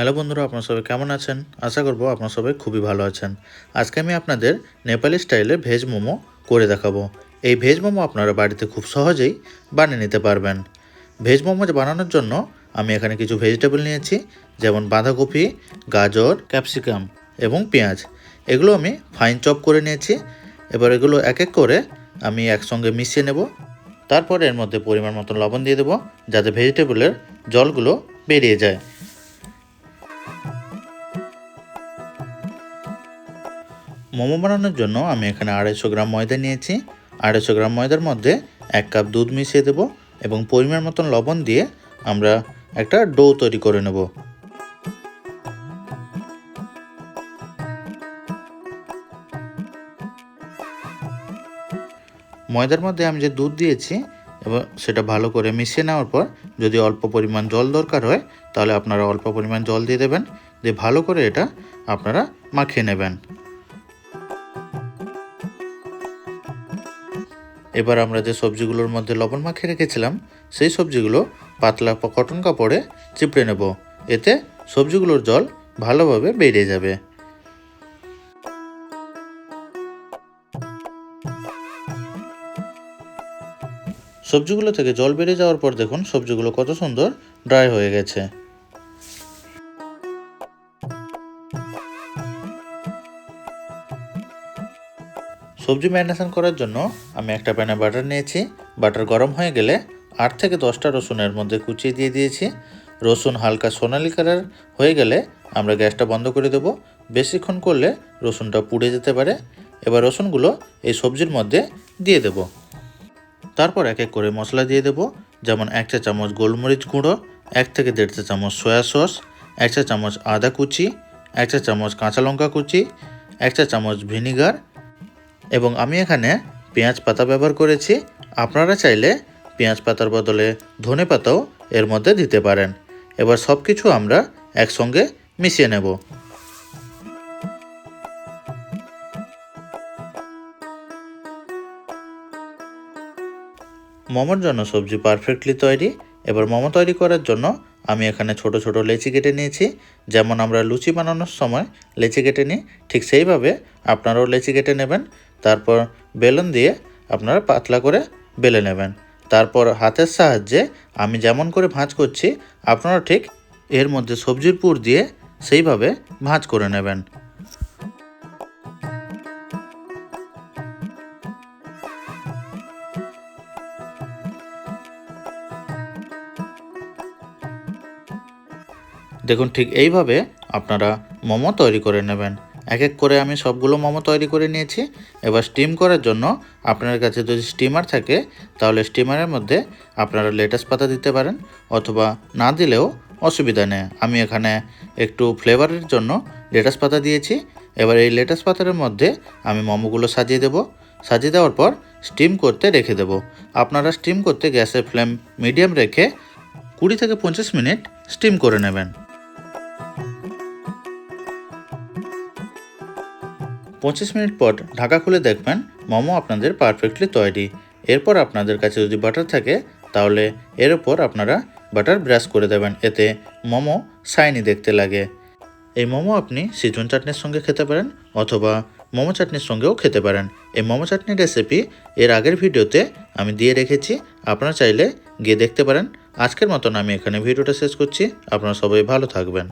Hello বন্ধুরা, আপনারা সবাই কেমন আছেন? আশা করব আপনারা সবাই খুবই ভালো আছেন। আজকে আমি আপনাদের নেপালি স্টাইলে ভেজ মোমো করে দেখাবো। এই ভেজ মোমো আপনারা বাড়িতে খুব সহজেই বানিয়ে নিতে পারবেন। ভেজ মোমো বানানোর জন্য আমি এখানে কিছু ভেজিটেবল নিয়েছি, যেমন বাঁধাকপি, গাজর, ক্যাপসিকাম এবং পেঁয়াজ। এগুলো আমি ফাইন চপ করে নিয়েছি। এবার এগুলো এক এক করে আমি একসঙ্গে মিশিয়ে নেব। তারপর এর মধ্যে পরিমাণ মতো লবণ দিয়ে দেবো, যাতে ভেজিটেবলের জলগুলো বেরিয়ে যায়। মোমো বানানোর জন্য আমি এখানে আড়াইশো গ্রাম ময়দা নিয়েছি। আড়াইশো গ্রাম ময়দার মধ্যে এক কাপ দুধ মিশিয়ে দেব এবং পরিমাণ মতন লবণ দিয়ে আমরা একটা ডো তৈরি করে নেব। ময়দার মধ্যে আমি যে দুধ দিয়েছি এবং সেটা ভালো করে মিশিয়ে নেওয়ার পর যদি অল্প পরিমাণ জল দরকার হয়, তাহলে আপনারা অল্প পরিমাণ জল দিয়ে দেবেন। দিয়ে ভালো করে এটা আপনারা মাখিয়ে নেবেন। এবার আমরা যে সবজিগুলোর মধ্যে লবণ মাখিয়ে রেখেছিলাম, সেই সবজিগুলো পাতলা কটন কাপড়ে চিপড়ে নেব। এতে সবজিগুলোর জল ভালোভাবে বেরিয়ে যাবে। সবজিগুলো থেকে জল বেরিয়ে যাওয়ার পর দেখুন সবজিগুলো কত সুন্দর ড্রাই হয়ে গেছে। সবজি ম্যারিনেশন করার জন্য আমি একটা প্যানে বাটার নিয়েছি। বাটার গরম হয়ে গেলে আট থেকে দশটা রসুনের মধ্যে কুচিয়ে দিয়ে দিয়েছি। রসুন হালকা সোনালি কালার হয়ে গেলে আমরা গ্যাসটা বন্ধ করে দেব। বেশিক্ষণ করলে রসুনটা পুড়ে যেতে পারে। এবার রসুনগুলো এই সবজির মধ্যে দিয়ে দেব। তারপর এক এক করে মশলা দিয়ে দেব। যেমন এক চা চামচ গোলমরিচ গুঁড়ো, এক থেকে দেড় চা চামচ সয়া সস, এক চা চামচ আদা কুচি, এক চা চামচ কাঁচা লঙ্কা কুচি, এক চা চামচ ভিনিগার এবং আমি এখানে পেঁয়াজ পাতা ব্যবহার করেছি। আপনারা চাইলে পেঁয়াজ পাতার বদলে ধনে পাতাও এর মধ্যে দিতে পারেন। এবার সব কিছু আমরা একসঙ্গে মিশিয়ে নেব। মোমোর জন্য সবজি পারফেক্টলি তৈরি। এবার মোমো তৈরি করার জন্য আমি এখানে ছোট ছোট লেচি কেটে নিয়েছি। যেমন আমরা লুচি বানানোর সময় লেচি কেটে নিই, ঠিক সেইভাবে আপনারাও লেচি কেটে নেবেন। তারপর বেলুন দিয়ে আপনারা পাতলা করে বেলে নেবেন। তারপর হাতের সাহায্যে আমি যেমন করে ভাঁজ করছি, আপনারা ঠিক এর মধ্যে সবজির পুর দিয়ে সেইভাবে ভাঁজ করে নেবেন। দেখুন, ঠিক এইভাবে আপনারা মোমো তৈরি করে নেবেন। এক এক করে আমি সবগুলো মোমো তৈরি করে নিয়েছি। এবার স্টিম করার জন্য আপনার কাছে যদি স্টিমার থাকে, তাহলে স্টিমারের মধ্যে আপনারা লেটাস পাতা দিতে পারেন, অথবা না দিলেও অসুবিধা নেই। আমি এখানে একটু ফ্লেভারের জন্য লেটাস পাতা দিয়েছি। এবার এই লেটাস পাতার মধ্যে আমি মোমোগুলো সাজিয়ে দেব। সাজিয়ে দেওয়ার পর স্টিম করতে রেখে দেব। আপনারা স্টিম করতে গ্যাসের ফ্লেম মিডিয়াম রেখে কুড়ি থেকে পঁচিশ মিনিট স্টিম করে নেবেন। পঁচিশ মিনিট পর ঢাকা খুলে দেখবেন মোমো আপনাদের পারফেক্টলি তৈরি। এরপর আপনাদের কাছে যদি বাটার থাকে, তাহলে এর উপর আপনারা বাটার ব্রাশ করে দেবেন। এতে মোমো শাইনি দেখতে লাগে। এই মোমো আপনি সিজন চাটনির সঙ্গে খেতে পারেন অথবা মোমো চাটনির সঙ্গেও খেতে পারেন। এই মোমো চাটনির রেসিপি এর আগের ভিডিওতে আমি দিয়ে রেখেছি। আপনারা চাইলে গিয়ে দেখতে পারেন। আজকের মতন আমি এখানে ভিডিওটা শেষ করছি। আপনারা সবাই ভালো থাকবেন।